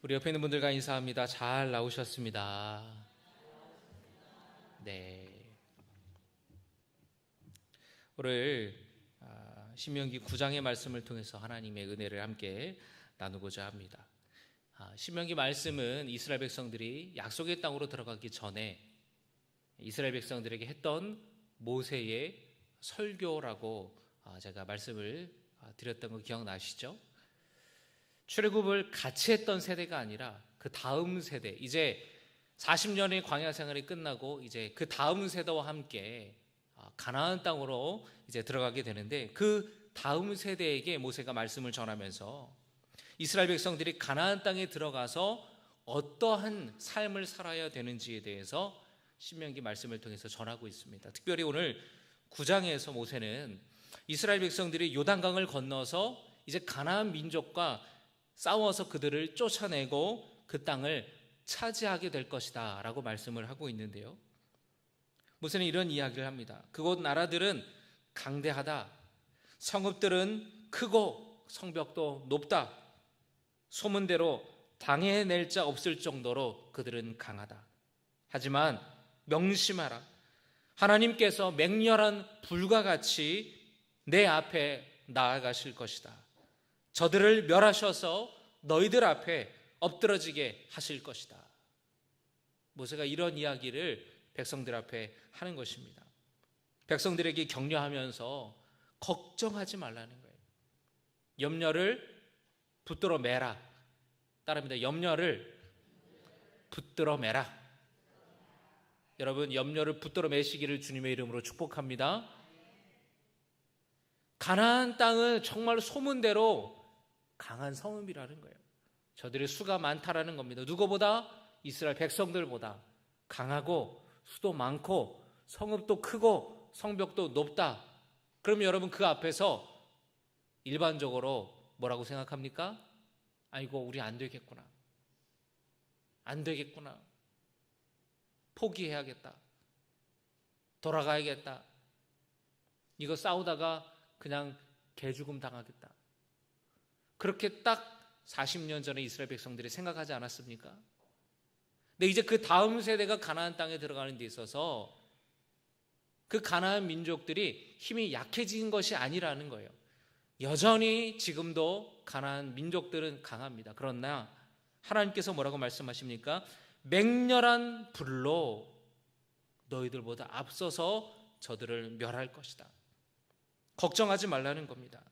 우리 옆에 있는 분들과 인사합니다. 잘 나오셨습니다. 네. 오늘 아, 신명기 9장의 말씀을 통해서 하나님의 은혜를 함께 나누고자 합니다. 아, 신명기 말씀은 이스라엘 백성들이 약속의 땅으로 들어가기 전에 이스라엘 백성들에게 했던 모세의 설교라고 아, 제가 말씀을 드렸던 거 기억나시죠? 출애굽을 같이 했던 세대가 아니라 그 다음 세대 이제 40년의 광야 생활이 끝나고 이제 그 다음 세대와 함께 아, 가나안 땅으로 이제 들어가게 되는데 그 다음 세대에게 모세가 말씀을 전하면서 이스라엘 백성들이 가나안 땅에 들어가서 어떠한 삶을 살아야 되는지에 대해서 신명기 말씀을 통해서 전하고 있습니다. 특별히 오늘 9장에서 모세는 이스라엘 백성들이 요단강을 건너서 이제 가나안 민족과 싸워서 그들을 쫓아내고 그 땅을 차지하게 될 것이다 라고 말씀을 하고 있는데요. 모세는 이런 이야기를 합니다. 그곳 나라들은 강대하다. 성읍들은 크고 성벽도 높다. 소문대로 당해낼 자 없을 정도로 그들은 강하다. 하지만 명심하라. 하나님께서 맹렬한 불과 같이 내 앞에 나아가실 것이다. 저들을 멸하셔서 너희들 앞에 엎드러지게 하실 것이다. 모세가 이런 이야기를 백성들 앞에 하는 것입니다. 백성들에게 격려하면서 걱정하지 말라는 거예요. 염려를 붙들어 매라. 따라합니다. 염려를 붙들어 매라. 여러분 염려를 붙들어 매시기를 주님의 이름으로 축복합니다. 가나안 땅은 정말 소문대로 강한 성읍이라는 거예요. 저들의 수가 많다라는 겁니다. 누구보다 이스라엘 백성들보다 강하고 수도 많고 성읍도 크고 성벽도 높다. 그럼 여러분 그 앞에서 일반적으로 뭐라고 생각합니까? 아이고 우리 안 되겠구나. 안 되겠구나. 포기해야겠다. 돌아가야겠다. 이거 싸우다가 그냥 개죽음 당하겠다. 그렇게 딱 40년 전에 이스라엘 백성들이 생각하지 않았습니까? 근데 이제 그 다음 세대가 가나안 땅에 들어가는 데 있어서 그 가나안 민족들이 힘이 약해진 것이 아니라는 거예요. 여전히 지금도 가나안 민족들은 강합니다. 그러나 하나님께서 뭐라고 말씀하십니까? 맹렬한 불로 너희들보다 앞서서 저들을 멸할 것이다. 걱정하지 말라는 겁니다.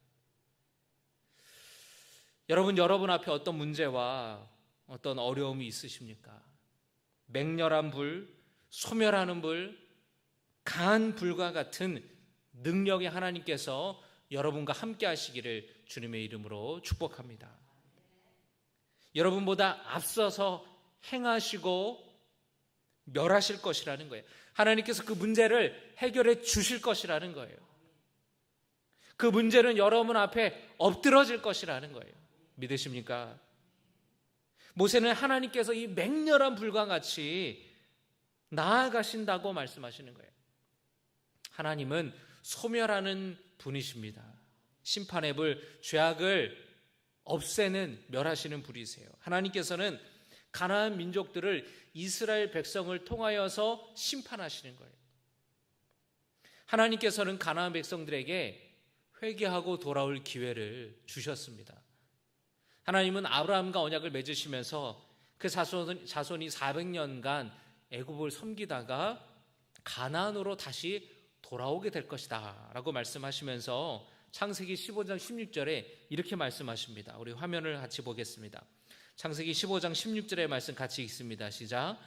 여러분, 여러분 앞에 어떤 문제와 어떤 어려움이 있으십니까? 맹렬한 불, 소멸하는 불, 강한 불과 같은 능력의 하나님께서 여러분과 함께 하시기를 주님의 이름으로 축복합니다. 여러분보다 앞서서 행하시고 멸하실 것이라는 거예요. 하나님께서 그 문제를 해결해 주실 것이라는 거예요. 그 문제는 여러분 앞에 엎드러질 것이라는 거예요. 믿으십니까? 모세는 하나님께서 이 맹렬한 불과 같이 나아가신다고 말씀하시는 거예요. 하나님은 소멸하는 분이십니다. 심판의 불, 죄악을 없애는 멸하시는 분이세요. 하나님께서는 가나안 민족들을 이스라엘 백성을 통하여서 심판하시는 거예요. 하나님께서는 가나안 백성들에게 회개하고 돌아올 기회를 주셨습니다. 하나님은 아브라함과 언약을 맺으시면서 그 자손, 자손이 400년간 애굽을 섬기다가 가나안으로 다시 돌아오게 될 것이다 라고 말씀하시면서 창세기 15장 16절에 이렇게 말씀하십니다. 우리 화면을 같이 보겠습니다. 창세기 15장 16절의 말씀 같이 읽습니다. 시작.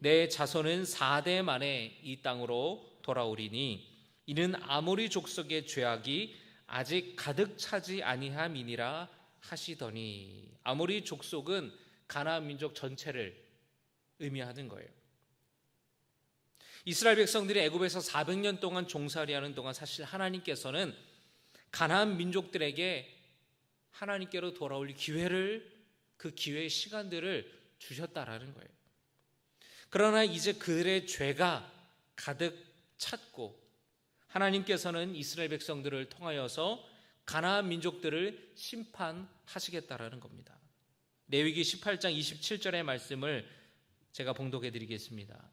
내 자손은 4대 만에 이 땅으로 돌아오리니 이는 아모리 족속의 죄악이 아직 가득 차지 아니함이니라 하시더니 아모리 족속은 가나안 민족 전체를 의미하는 거예요. 이스라엘 백성들이 애굽에서 400년 동안 종살이하는 동안 사실 하나님께서는 가나안 민족들에게 하나님께로 돌아올 기회를 그 기회의 시간들을 주셨다라는 거예요. 그러나 이제 그들의 죄가 가득 찼고 하나님께서는 이스라엘 백성들을 통하여서 가나안 민족들을 심판하시겠다라는 겁니다. 레위기 18장 27절의 말씀을 제가 봉독해 드리겠습니다.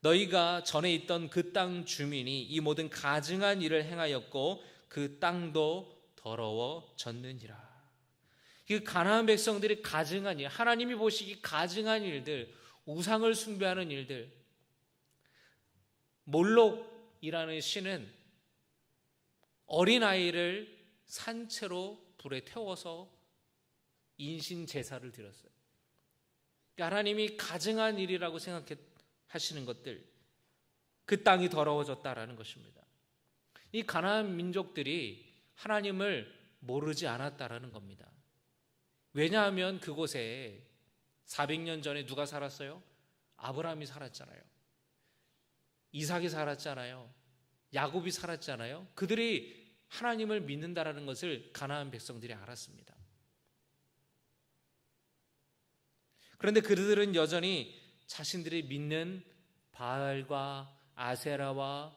너희가 전에 있던 그 땅 주민이 이 모든 가증한 일을 행하였고 그 땅도 더러워졌느니라. 그 가나안 백성들이 가증한 일, 하나님이 보시기 가증한 일들, 우상을 숭배하는 일들. 몰록이라는 신은 어린 아이를 산채로 불에 태워서 인신 제사를 드렸어요. 그러니까 하나님이 가증한 일이라고 생각하시는 것들, 그 땅이 더러워졌다라는 것입니다. 이 가나안 민족들이 하나님을 모르지 않았다라는 겁니다. 왜냐하면 그곳에 400년 전에 누가 살았어요? 아브라함이 살았잖아요. 이삭이 살았잖아요. 야곱이 살았잖아요. 그들이 하나님을 믿는다라는 것을 가나안 백성들이 알았습니다. 그런데 그들은 여전히 자신들이 믿는 바알과 아세라와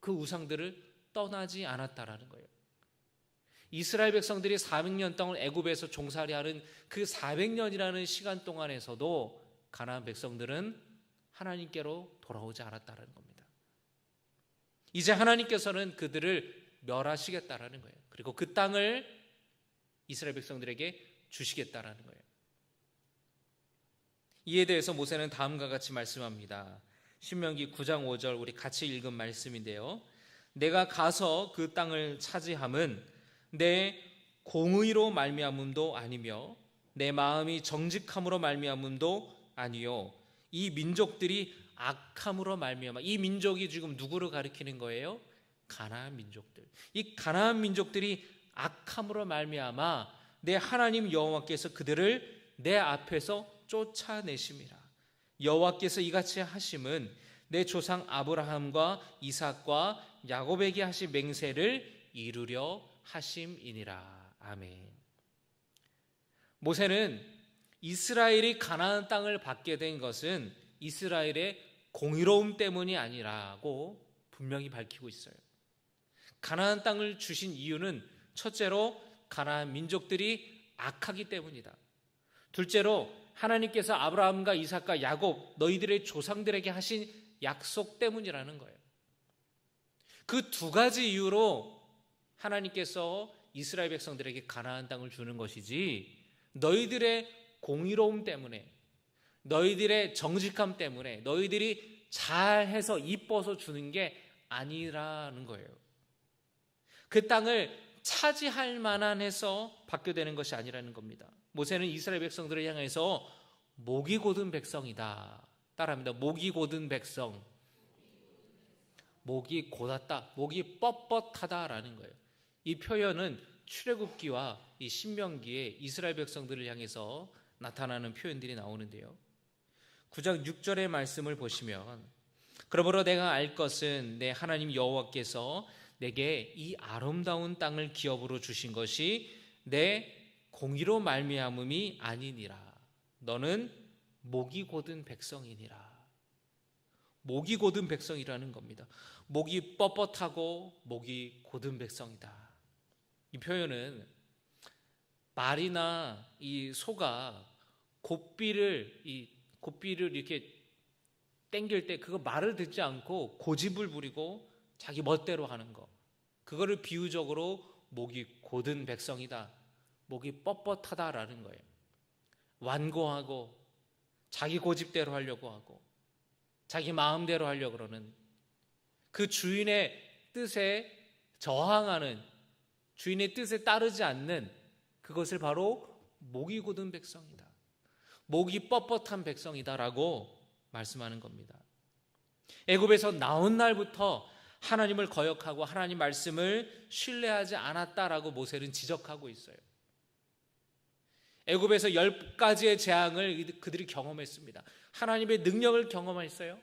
그 우상들을 떠나지 않았다라는 거예요. 이스라엘 백성들이 400년 동안 애굽에서 종살이 하는 그 400년이라는 시간 동안에서도 가나안 백성들은 하나님께로 돌아오지 않았다는 겁니다. 이제 하나님께서는 그들을 멸하시겠다라는 거예요. 그리고 그 땅을 이스라엘 백성들에게 주시겠다라는 거예요. 이에 대해서 모세는 다음과 같이 말씀합니다. 신명기 9장 5절 우리 같이 읽은 말씀인데요. 내가 가서 그 땅을 차지함은 내 공의로 말미암음도 아니며 내 마음이 정직함으로 말미암음도 아니요 이 민족들이 악함으로 말미암아 이 민족이 지금 누구를 가리키는 거예요? 가나안 민족들. 이 가나안 민족들이 악함으로 말미암아 내 하나님 여호와께서 그들을 내 앞에서 쫓아내심이라. 여호와께서 이같이 하심은 내 조상 아브라함과 이삭과 야곱에게 하신 맹세를 이루려 하심이니라. 아멘. 모세는 이스라엘이 가나안 땅을 받게 된 것은 이스라엘의 공의로움 때문이 아니라고 분명히 밝히고 있어요. 가나안 땅을 주신 이유는 첫째로 가나안 민족들이 악하기 때문이다. 둘째로 하나님께서 아브라함과 이삭과 야곱 너희들의 조상들에게 하신 약속 때문이라는 거예요. 그 두 가지 이유로 하나님께서 이스라엘 백성들에게 가나안 땅을 주는 것이지 너희들의 공의로움 때문에 너희들의 정직함 때문에 너희들이 잘해서 이뻐서 주는 게 아니라는 거예요. 그 땅을 차지할 만한 해서 받게 되는 것이 아니라는 겁니다. 모세는 이스라엘 백성들을 향해서 목이 곧은 백성이다. 따라합니다. 목이 곧은 백성. 목이 곧았다. 목이 뻣뻣하다라는 거예요. 이 표현은 출애굽기와 이 신명기에 이스라엘 백성들을 향해서 나타나는 표현들이 나오는데요. 9장 6절의 말씀을 보시면 그러므로 내가 알 것은 내 하나님 여호와께서 내게 이 아름다운 땅을 기업으로 주신 것이 내 공의로 말미암음이 아니니라. 너는 목이 곧은 백성이니라. 목이 곧은 백성이라는 겁니다. 목이 뻣뻣하고 목이 곧은 백성이다. 이 표현은 말이나 이 소가 곱비를 이 곱비를 이렇게 땡길 때 그거 말을 듣지 않고 고집을 부리고 자기 멋대로 하는 거. 그거를 비유적으로 목이 곧은 백성이다. 목이 뻣뻣하다라는 거예요. 완고하고 자기 고집대로 하려고 하고 자기 마음대로 하려고 그러는 그 주인의 뜻에 저항하는 주인의 뜻에 따르지 않는 그것을 바로 목이 곧은 백성이다. 목이 뻣뻣한 백성이다라고 말씀하는 겁니다. 애굽에서 나온 날부터 하나님을 거역하고 하나님 말씀을 신뢰하지 않았다라고 모세는 지적하고 있어요. 애굽에서 열 가지의 재앙을 그들이 경험했습니다. 하나님의 능력을 경험했어요.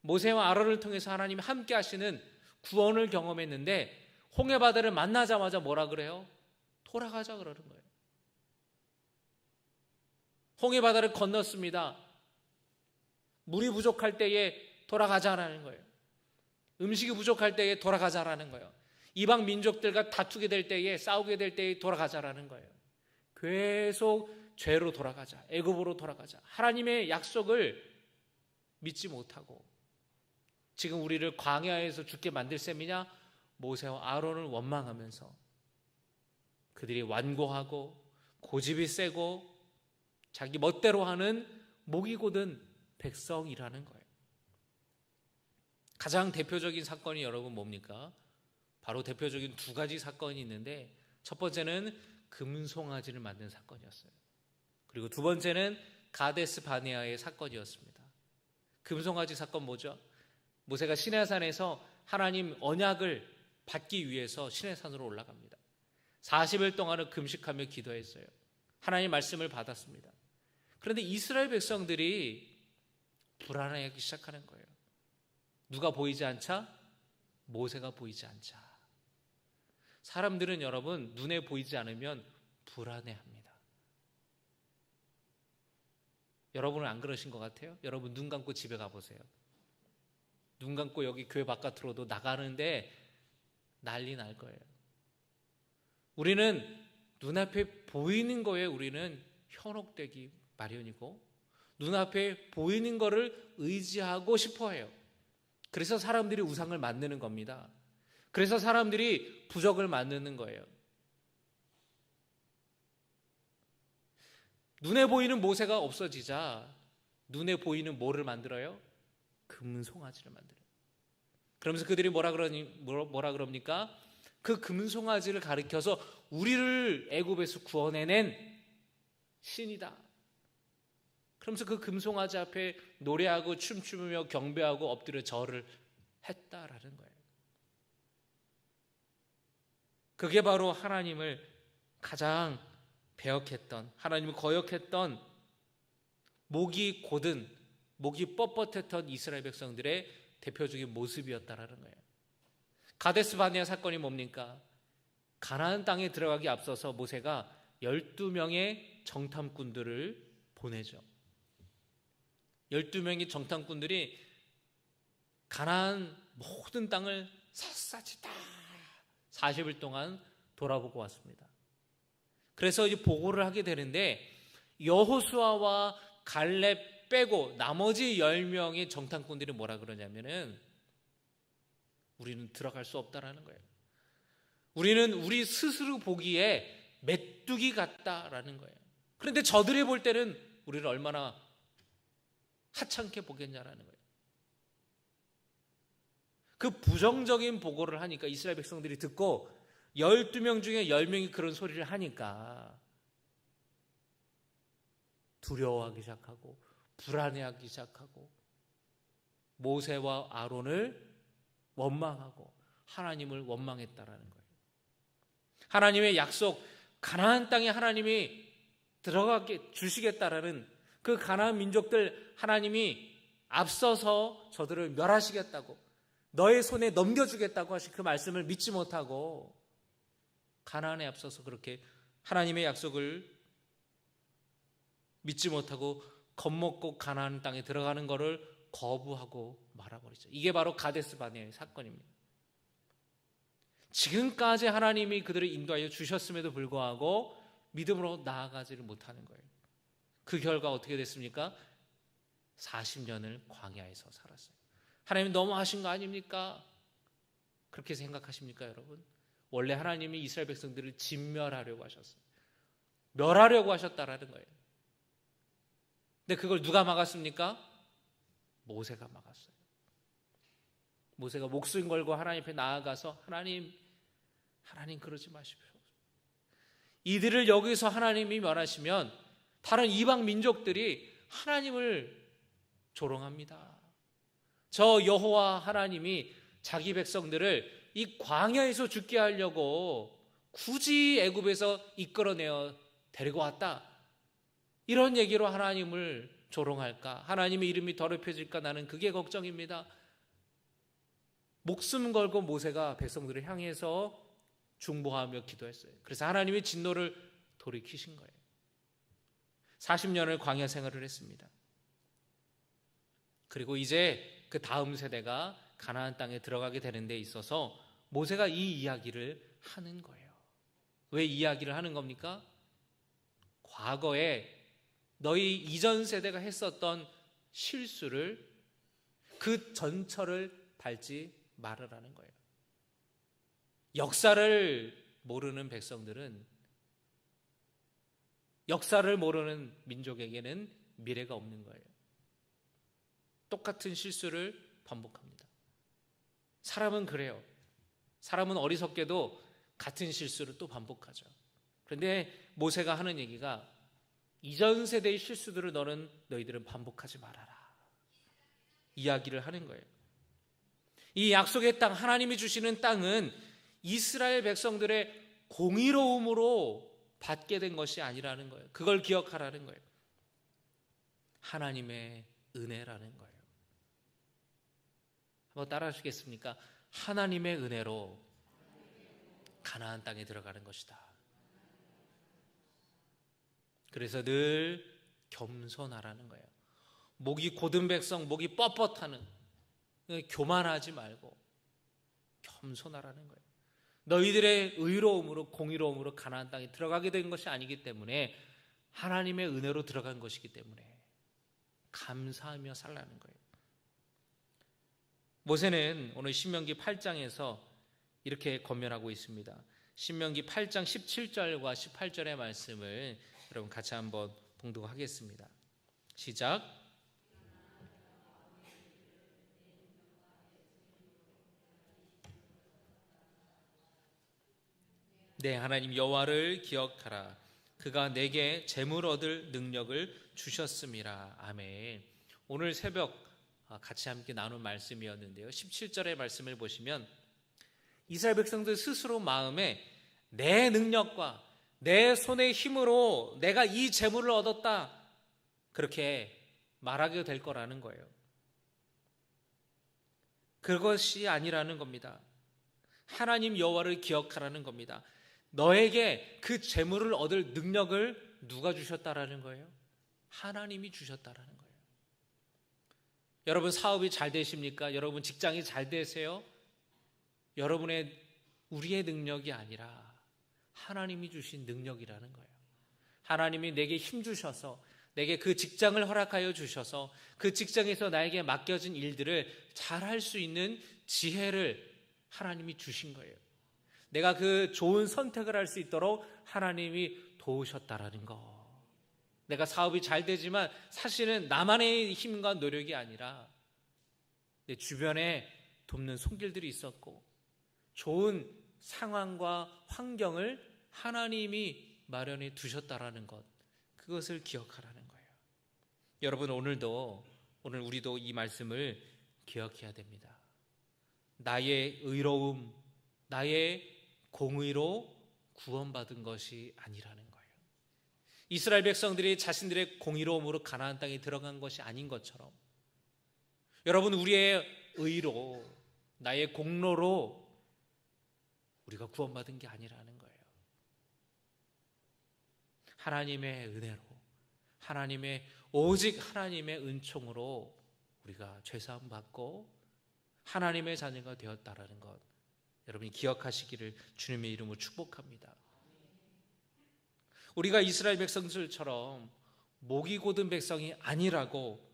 모세와 아론을 통해서 하나님이 함께 하시는 구원을 경험했는데 홍해 바다를 만나자마자 뭐라 그래요? 돌아가자 그러는 거예요. 홍해 바다를 건넜습니다. 물이 부족할 때에 돌아가자라는 거예요. 음식이 부족할 때에 돌아가자라는 거예요. 이방 민족들과 다투게 될 때에 싸우게 될 때에 돌아가자라는 거예요. 계속 죄로 돌아가자. 애굽으로 돌아가자. 하나님의 약속을 믿지 못하고 지금 우리를 광야에서 죽게 만들 셈이냐? 모세와 아론을 원망하면서 그들이 완고하고 고집이 세고 자기 멋대로 하는 목이 곧은 백성이라는 거예요. 가장 대표적인 사건이 여러분 뭡니까? 바로 대표적인 두 가지 사건이 있는데 첫 번째는 금송아지를 만든 사건이었어요. 그리고 두 번째는 가데스 바네아의 사건이었습니다. 금송아지 사건 뭐죠? 모세가 시내산에서 하나님 언약을 받기 위해서 시내산으로 올라갑니다. 40일 동안은 금식하며 기도했어요. 하나님 말씀을 받았습니다. 그런데 이스라엘 백성들이 불안해하기 시작하는 거예요. 누가 보이지 않자? 모세가 보이지 않자. 사람들은 여러분 눈에 보이지 않으면 불안해합니다. 여러분은 안 그러신 것 같아요? 여러분 눈 감고 집에 가보세요. 눈 감고 여기 교회 바깥으로도 나가는데 난리 날 거예요. 우리는 눈앞에 보이는 거에 우리는 현혹되기 마련이고 눈앞에 보이는 거를 의지하고 싶어 해요. 그래서 사람들이 우상을 만드는 겁니다. 그래서 사람들이 부적을 만드는 거예요. 눈에 보이는 모세가 없어지자 눈에 보이는 뭐를 만들어요? 금송아지를 만들어요. 그러면서 그들이 뭐라 그러니 뭐라 그럽니까? 그 금송아지를 가리켜서 우리를 애굽에서 구원해낸 신이다. 그러면서 그 금송아지 앞에 노래하고 춤추며 경배하고 엎드려 절을 했다라는 거예요. 그게 바로 하나님을 가장 배역했던 하나님을 거역했던 목이 곧은 목이 뻣뻣했던 이스라엘 백성들의 대표적인 모습이었다라는 거예요. 가데스 바네아 사건이 뭡니까? 가나안 땅에 들어가기 앞서서 모세가 12명의 정탐꾼들을 보내죠. 12명의 정탐꾼들이 가나안 모든 땅을 샅샅이 다 40일 동안 돌아보고 왔습니다. 그래서 이제 보고를 하게 되는데 여호수아와 갈렙 빼고 나머지 10명의 정탐꾼들이 뭐라 그러냐면은 우리는 들어갈 수 없다라는 거예요. 우리는 우리 스스로 보기에 메뚜기 같다라는 거예요. 그런데 저들이 볼 때는 우리를 얼마나 하찮게 보겠냐라는 거예요. 그 부정적인 보고를 하니까 이스라엘 백성들이 듣고 12명 중에 10명이 그런 소리를 하니까 두려워하기 시작하고 불안해하기 시작하고 모세와 아론을 원망하고 하나님을 원망했다라는 거예요. 하나님의 약속 가나안 땅에 하나님이 들어가게 주시겠다라는 그 가나안 민족들 하나님이 앞서서 저들을 멸하시겠다고 너의 손에 넘겨주겠다고 하신 그 말씀을 믿지 못하고 가나안에 앞서서 그렇게 하나님의 약속을 믿지 못하고 겁먹고 가나안 땅에 들어가는 것을 거부하고 말아버리죠. 이게 바로 가데스 바네의 사건입니다. 지금까지 하나님이 그들을 인도하여 주셨음에도 불구하고 믿음으로 나아가지를 못하는 거예요. 그 결과 어떻게 됐습니까? 40년을 광야에서 살았어요. 하나님 너무 하신 거 아닙니까? 그렇게 생각하십니까, 여러분? 원래 하나님이 이스라엘 백성들을 진멸하려고 하셨어요. 멸하려고 하셨다라는 거예요. 근데 그걸 누가 막았습니까? 모세가 막았어요. 모세가 목숨 걸고 하나님 앞에 나아가서 하나님, 하나님 그러지 마십시오. 이들을 여기서 하나님이 멸하시면 다른 이방 민족들이 하나님을 조롱합니다. 저 여호와 하나님이 자기 백성들을 이 광야에서 죽게 하려고 굳이 애굽에서 이끌어내어 데리고 왔다. 이런 얘기로 하나님을 조롱할까? 하나님의 이름이 더럽혀질까? 나는 그게 걱정입니다. 목숨 걸고 모세가 백성들을 향해서 중보하며 기도했어요. 그래서 하나님의 진노를 돌이키신 거예요. 40년을 광야 생활을 했습니다. 그리고 이제 그 다음 세대가 가나안 땅에 들어가게 되는 데 있어서 모세가 이 이야기를 하는 거예요. 왜 이야기를 하는 겁니까? 과거에 너희 이전 세대가 했었던 실수를 그 전철을 밟지 말으라는 거예요. 역사를 모르는 백성들은 역사를 모르는 민족에게는 미래가 없는 거예요. 똑같은 실수를 반복합니다. 사람은 그래요. 사람은 어리석게도 같은 실수를 또 반복하죠. 그런데 모세가 하는 얘기가 이전 세대의 실수들을 너는 너희들은 반복하지 말아라. 이야기를 하는 거예요. 이 약속의 땅, 하나님이 주시는 땅은 이스라엘 백성들의 공의로움으로 받게 된 것이 아니라는 거예요. 그걸 기억하라는 거예요. 하나님의 은혜라는 거예요. 한번 따라 하시겠습니까? 하나님의 은혜로 가나안 땅에 들어가는 것이다. 그래서 늘 겸손하라는 거예요. 목이 고든 백성, 목이 뻣뻣하는 교만하지 말고 겸손하라는 거예요. 너희들의 의로움으로 공의로움으로 가나안 땅에 들어가게 된 것이 아니기 때문에 하나님의 은혜로 들어간 것이기 때문에 감사하며 살라는 거예요. 모세는 오늘 신명기 8장에서 이렇게 권면하고 있습니다. 신명기 8장 17절과 18절의 말씀을 여러분 같이 한번 봉독하겠습니다. 시작. 네, 하나님 여호와를 기억하라. 그가 내게 재물 얻을 능력을 주셨음이라. 아멘. 오늘 새벽 아, 같이 함께 나눈 말씀이었는데요. 17절의 말씀을 보시면 이스라엘 백성들 스스로 마음에 내 능력과 내 손의 힘으로 내가 이 재물을 얻었다. 그렇게 말하게 될 거라는 거예요. 그것이 아니라는 겁니다. 하나님 여호와를 기억하라는 겁니다. 너에게 그 재물을 얻을 능력을 누가 주셨다라는 거예요? 하나님이 주셨다라는 거예요. 여러분 사업이 잘 되십니까? 여러분 직장이 잘 되세요? 여러분의 우리의 능력이 아니라 하나님이 주신 능력이라는 거예요. 하나님이 내게 힘 주셔서 내게 그 직장을 허락하여 주셔서 그 직장에서 나에게 맡겨진 일들을 잘 할 수 있는 지혜를 하나님이 주신 거예요. 내가 그 좋은 선택을 할 수 있도록 하나님이 도우셨다라는 거. 내가 사업이 잘 되지만 사실은 나만의 힘과 노력이 아니라 내 주변에 돕는 손길들이 있었고 좋은 상황과 환경을 하나님이 마련해 두셨다라는 것. 그것을 기억하라는 거예요. 여러분 오늘도 오늘 우리도 이 말씀을 기억해야 됩니다. 나의 의로움, 나의 공의로 구원받은 것이 아니라는 거예요. 이스라엘 백성들이 자신들의 공의로움으로 가나안 땅에 들어간 것이 아닌 것처럼 여러분 우리의 의로 나의 공로로 우리가 구원받은 게 아니라는 거예요. 하나님의 은혜로 하나님의 오직 하나님의 은총으로 우리가 죄 사함 받고 하나님의 자녀가 되었다라는 것 여러분이 기억하시기를 주님의 이름으로 축복합니다. 우리가 이스라엘 백성들처럼 목이 고든 백성이 아니라고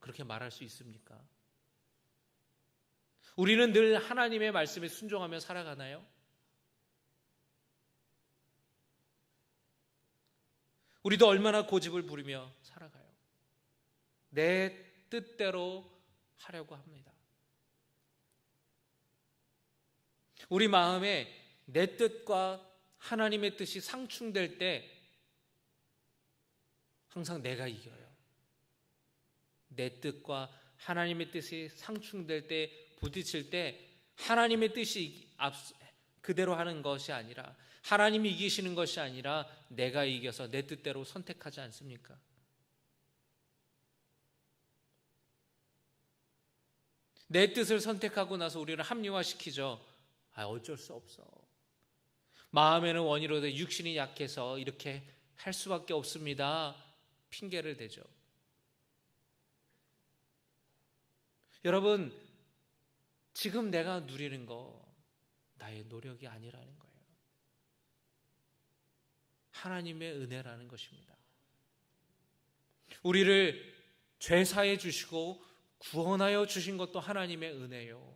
그렇게 말할 수 있습니까? 우리는 늘 하나님의 말씀에 순종하며 살아가나요? 우리도 얼마나 고집을 부리며 살아가요. 내 뜻대로 하려고 합니다. 우리 마음에 내 뜻과 하나님의 뜻이 상충될 때 항상 내가 이겨요. 내 뜻과 하나님의 뜻이 상충될 때 부딪힐 때 하나님의 뜻이 그대로 하는 것이 아니라 하나님이 이기시는 것이 아니라 내가 이겨서 내 뜻대로 선택하지 않습니까? 내 뜻을 선택하고 나서 우리를 합리화시키죠. 아, 어쩔 수 없어. 마음에는 원이로되 육신이 약해서 이렇게 할 수밖에 없습니다. 핑계를 대죠. 여러분, 지금 내가 누리는 거 나의 노력이 아니라는 거예요. 하나님의 은혜라는 것입니다. 우리를 죄사해 주시고 구원하여 주신 것도 하나님의 은혜요.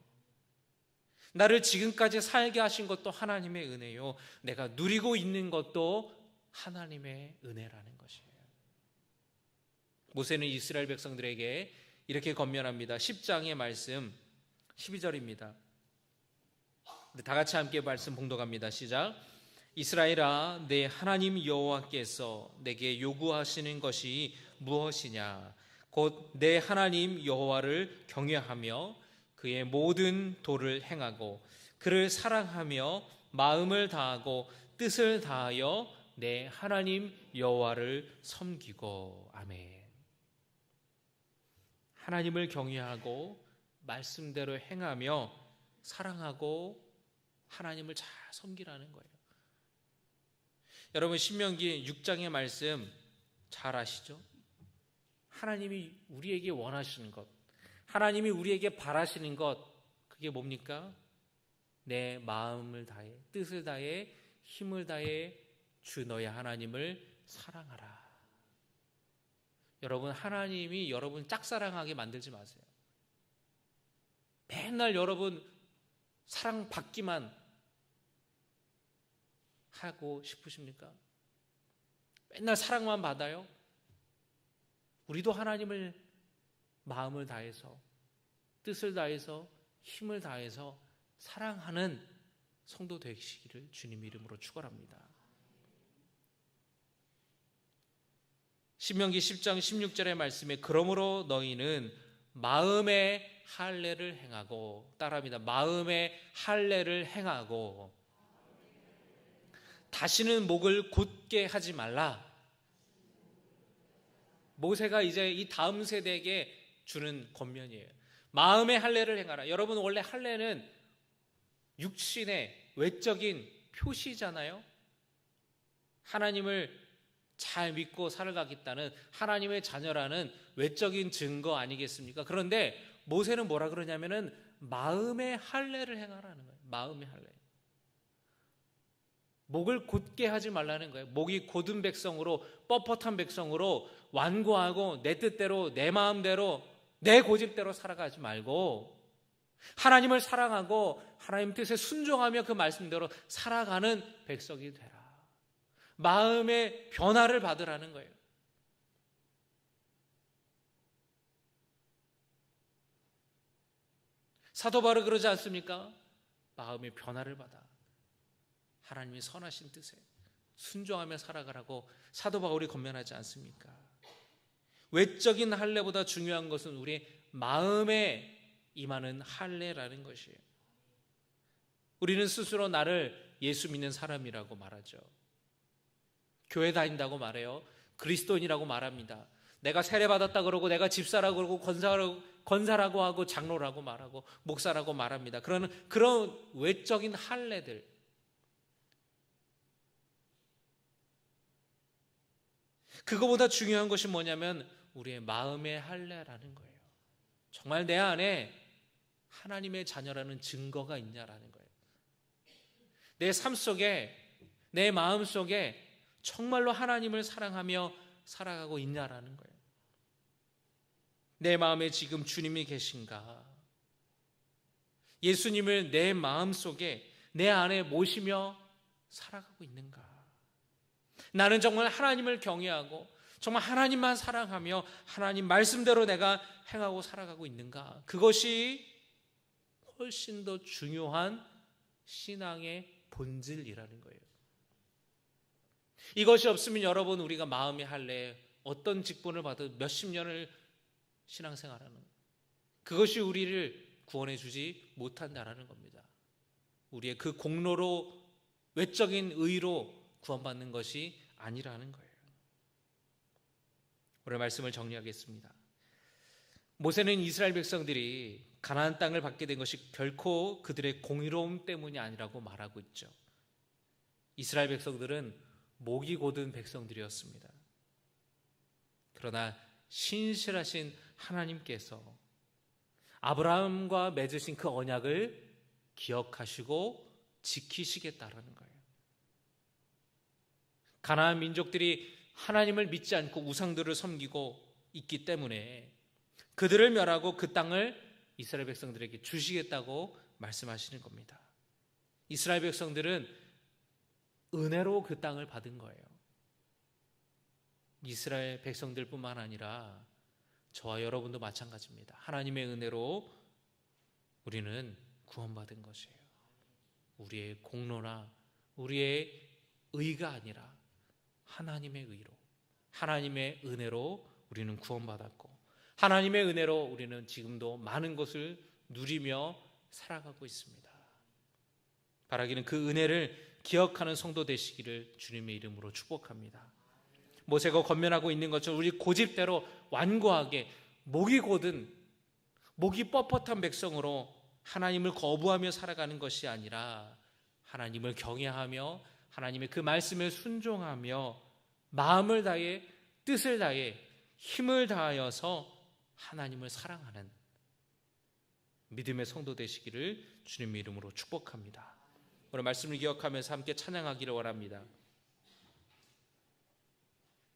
나를 지금까지 살게 하신 것도 하나님의 은혜요. 내가 누리고 있는 것도 하나님의 은혜라는 것이에요. 모세는 이스라엘 백성들에게 이렇게 건면합니다. 10장의 말씀 12절입니다. 다 같이 함께 말씀 봉독합니다. 시작. 이스라엘아 내 하나님 여호와께서 내게 요구하시는 것이 무엇이냐 곧 내 하나님 여호와를 경외하며 그의 모든 도를 행하고 그를 사랑하며 마음을 다하고 뜻을 다하여 내 하나님 여호와를 섬기고 아멘. 하나님을 경외하고 말씀대로 행하며 사랑하고 하나님을 잘 섬기라는 거예요. 여러분 신명기 6장의 말씀 잘 아시죠? 하나님이 우리에게 원하시는 것, 하나님이 우리에게 바라시는 것, 그게 뭡니까? 내 마음을 다해, 뜻을 다해, 힘을 다해 주 너의 하나님을 사랑하라. 여러분, 하나님이 여러분 짝사랑하게 만들지 마세요. 맨날 여러분 사랑받기만 하고 싶으십니까? 맨날 사랑만 받아요? 우리도 하나님을 마음을 다해서 뜻을 다해서 힘을 다해서 사랑하는 성도 되시기를 주님 이름으로 축원합니다. 신명기 10장 16절의 말씀에 그러므로 너희는 마음의 할례를 행하고 따라합니다. 마음의 할례를 행하고 다시는 목을 곧게 하지 말라. 모세가 이제 이 다음 세대에게 주는 권면이에요. 마음의 할례를 행하라. 여러분 원래 할례는 육신의 외적인 표시잖아요. 하나님을 잘 믿고 살아가겠다는 하나님의 자녀라는 외적인 증거 아니겠습니까? 그런데 모세는 뭐라 그러냐면은 마음의 할례를 행하라는 거예요. 마음의 할례. 목을 곧게 하지 말라는 거예요. 목이 곧은 백성으로 뻣뻣한 백성으로 완고하고 내 뜻대로 내 마음대로 내 고집대로 살아가지 말고 하나님을 사랑하고 하나님 뜻에 순종하며 그 말씀대로 살아가는 백성이 되라. 마음의 변화를 받으라는 거예요. 사도 바로 그러지 않습니까? 마음의 변화를 받아. 하나님이 선하신 뜻에 순종하며 살아가라고 사도 바울이 권면하지 않습니까? 외적인 할례보다 중요한 것은 우리 마음에 임하는 할례라는 것이에요. 우리는 스스로 나를 예수 믿는 사람이라고 말하죠. 교회 다닌다고 말해요. 그리스도인이라고 말합니다. 내가 세례받았다 그러고 내가 집사라고 그러고 권사라고, 권사라고 하고 장로라고 말하고 목사라고 말합니다. 그러는 그런 외적인 할례들 그거보다 중요한 것이 뭐냐면 우리의 마음의 할례라는 거예요. 정말 내 안에 하나님의 자녀라는 증거가 있냐라는 거예요. 내 삶 속에 내 마음 속에 정말로 하나님을 사랑하며 살아가고 있냐라는 거예요. 내 마음에 지금 주님이 계신가? 예수님을 내 마음 속에 내 안에 모시며 살아가고 있는가? 나는 정말 하나님을 경외하고 정말 하나님만 사랑하며 하나님 말씀대로 내가 행하고 살아가고 있는가? 그것이 훨씬 더 중요한 신앙의 본질이라는 거예요. 이것이 없으면 여러분 우리가 마음의 할례 어떤 직분을 받아 몇십 년을 신앙생활하는 그것이 우리를 구원해 주지 못한다라는 겁니다. 우리의 그 공로로 외적인 의로 구원받는 것이 아니라는 거예요. 오늘 말씀을 정리하겠습니다. 모세는 이스라엘 백성들이 가나안 땅을 받게 된 것이 결코 그들의 공의로움 때문이 아니라고 말하고 있죠. 이스라엘 백성들은 목이 고든 백성들이었습니다. 그러나 신실하신 하나님께서 아브라함과 맺으신 그 언약을 기억하시고 지키시겠다라는 거예요. 가나안 민족들이 하나님을 믿지 않고 우상들을 섬기고 있기 때문에 그들을 멸하고 그 땅을 이스라엘 백성들에게 주시겠다고 말씀하시는 겁니다. 이스라엘 백성들은 은혜로 그 땅을 받은 거예요. 이스라엘 백성들뿐만 아니라 저와 여러분도 마찬가지입니다. 하나님의 은혜로 우리는 구원받은 것이에요. 우리의 공로나 우리의 의가 아니라 하나님의 의로, 하나님의 은혜로 우리는 구원받았고, 하나님의 은혜로 우리는 지금도 많은 것을 누리며 살아가고 있습니다. 바라기는 그 은혜를 기억하는 성도 되시기를 주님의 이름으로 축복합니다. 모세가 권면하고 있는 것처럼 우리 고집대로 완고하게 목이 곧은 목이 뻣뻣한 백성으로 하나님을 거부하며 살아가는 것이 아니라 하나님을 경외하며 하나님의 그 말씀에 순종하며 마음을 다해 뜻을 다해 힘을 다하여서 하나님을 사랑하는 믿음의 성도 되시기를 주님의 이름으로 축복합니다. 오늘 말씀을 기억하면서 함께 찬양하기를 원합니다.